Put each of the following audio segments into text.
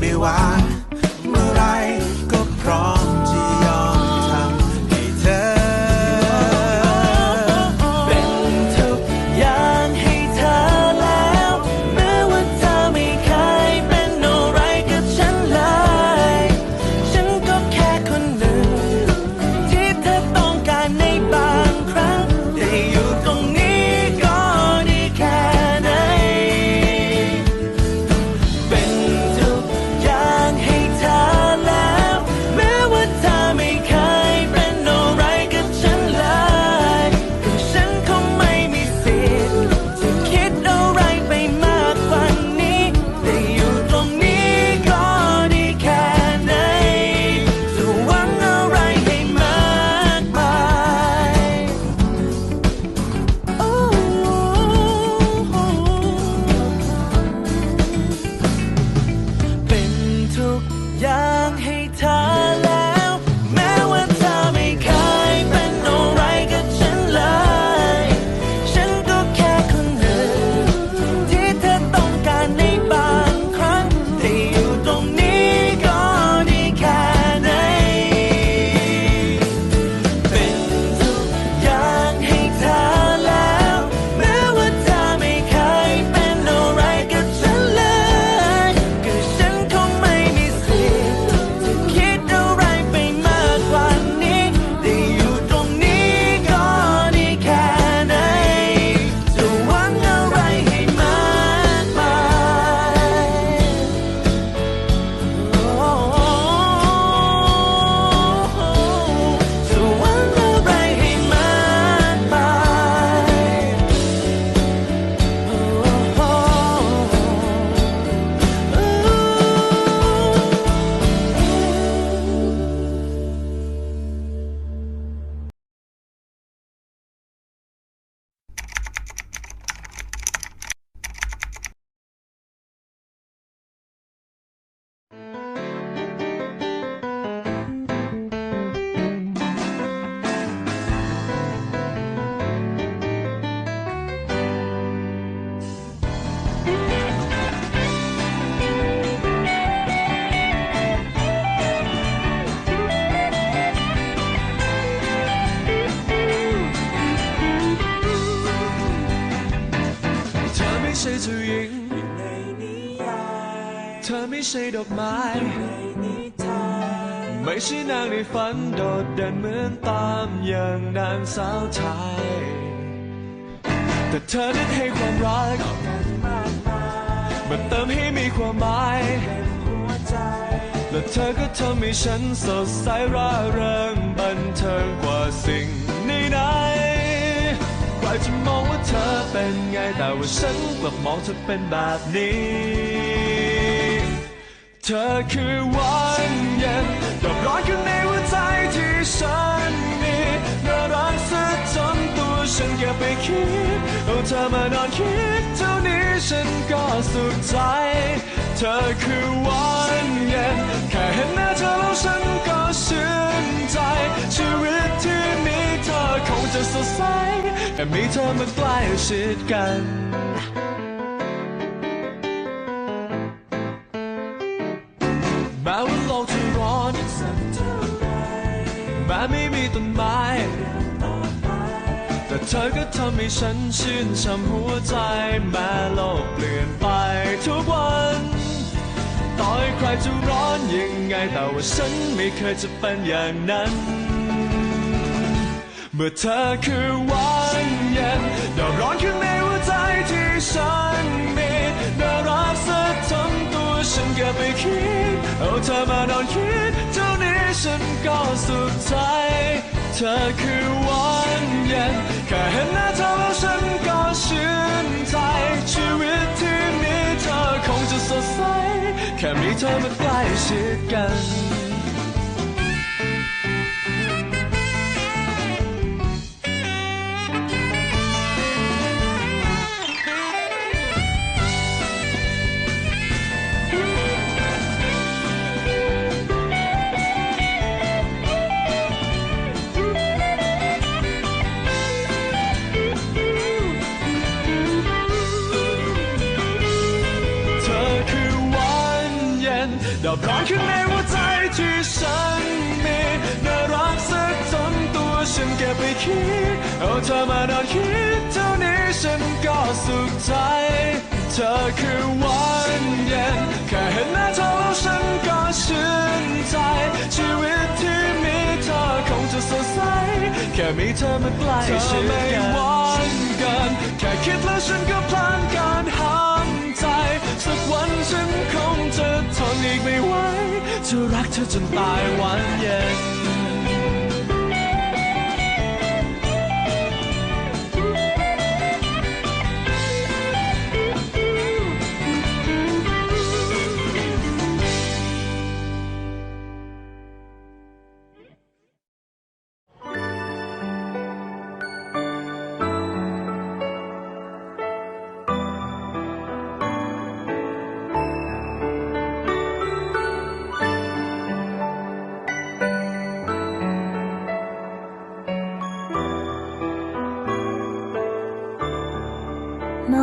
ไม่ว่าเมื่อไร เจ้ยิงเธอไม่ใช่ดอกไม้ไม่ใช่นางในฝันโดดเด่นเหมือนตามอย่างนางสาวไทย แต่เธอนั้ให้ความรักมันเติมให้มีความหมายและเธอก็ทำให้ฉันสดใสร่าเริงบันเทิงกว่าสิ่งในนั้น รจะมองว่าเธอเป็นไงแต่ว่าฉันกลับมองเธอเป็นแบบนี้ เธอคือวันเย็นดอกร้อนข้างในหัวใจที่ฉันมีน่ารักซะจนตัวฉันเก็บไปคิดเอาเธอมานอนคิดเท่านี้ฉันก็สุขใจ เธอคือวันเย็นแค่เห็นหน้าเธอแล้วฉันก็ชื่นใจชีวิตที่มี สดใสแค่มีเธอมาใกล้ชิดกันแม้ว่าโลกจะร้อนสักเท่าไรแม้ไม่มีต้นไม้แต่เธอก็ทำให้ฉันชื่นช่ำหัวใจแม้โลกเปลี่ยนไปทุกวันต่อให้ใครจะร้อนยังไงแต่ว่าฉันไม่เคยจะเป็นอย่างนั้น เมื่อเธอคือวันเย็นดาวร้อนข้างในหัวใจที่ฉันมีน่ารักซะจนตัวฉันเก็บไปคิด เอาเธอมานอนคิด เท่านี้ฉันก็สุขใจ เธอคือวันเย็นแค่เห็นหน้าเธอแล้วฉันก็ชื่นใจ ชีวิตที่มีเธอคงจะสดใส แค่มีเธอมาใกล้ชิดกัน ดอกร้อนข้างในหัวใจที่ฉันมีน่ารักสักจนตัวฉันเก็บไปคิด เอาเธอมานอนคิดเท่านี้ฉันก็สุขใจ เธอคือวันเย็นแค่เห็นหน้าเธอแล้วฉันก็ชื่นใจ ชีวิตที่มีเธอคงจะสดใส แค่มีเธอมาใกล้ฉันเธอไม่หวันกัน แค่คิดแล้วฉันก็พลานการหามใจ สักวันฉันคงจะทนอีกไม่ไหวจะรักเธอจนตายวันเย็น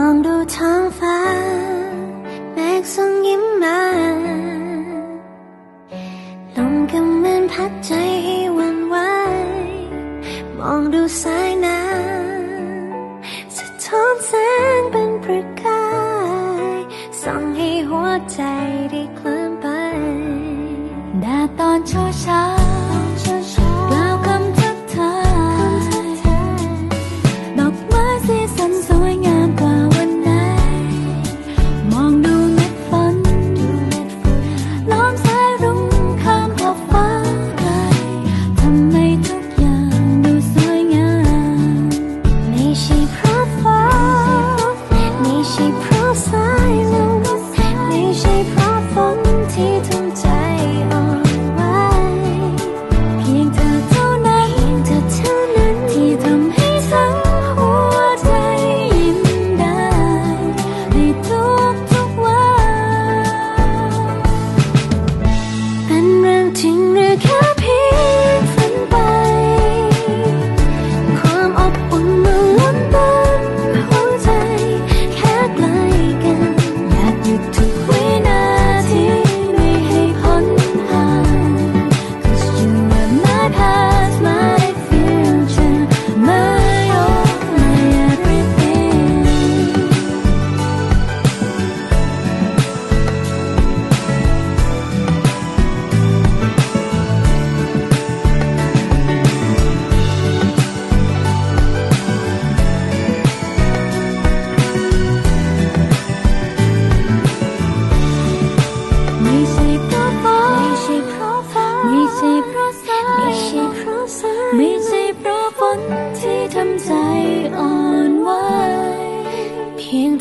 องดูท้องฟ้าเมฆส่งยิ้มมาลมก็เหมือนพัดใจให้วันไหวมองดูสายน้ำสะท้อนแสงเป็นประกายส่องให้หัวใจได้เคลื่อนไปแดดตอนเช้าเช้า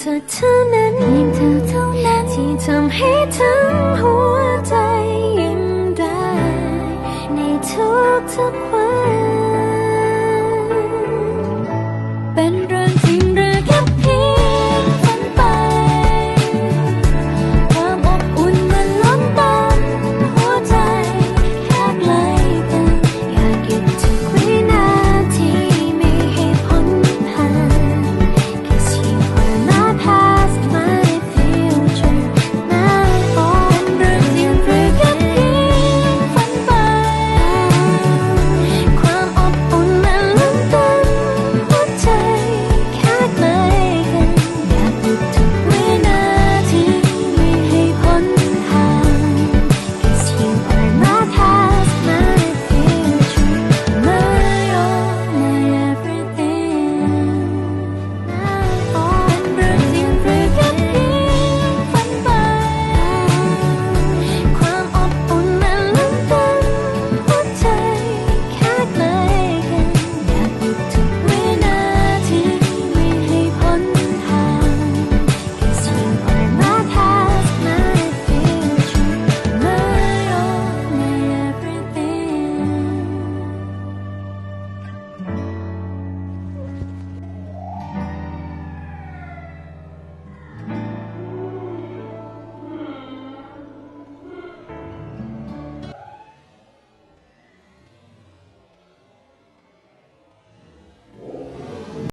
ธอเท่านั้นยิ่งเธอเท่านั้น ที่ทำให้ทั้งหัวใจยิ้มได้ ในทุกทุก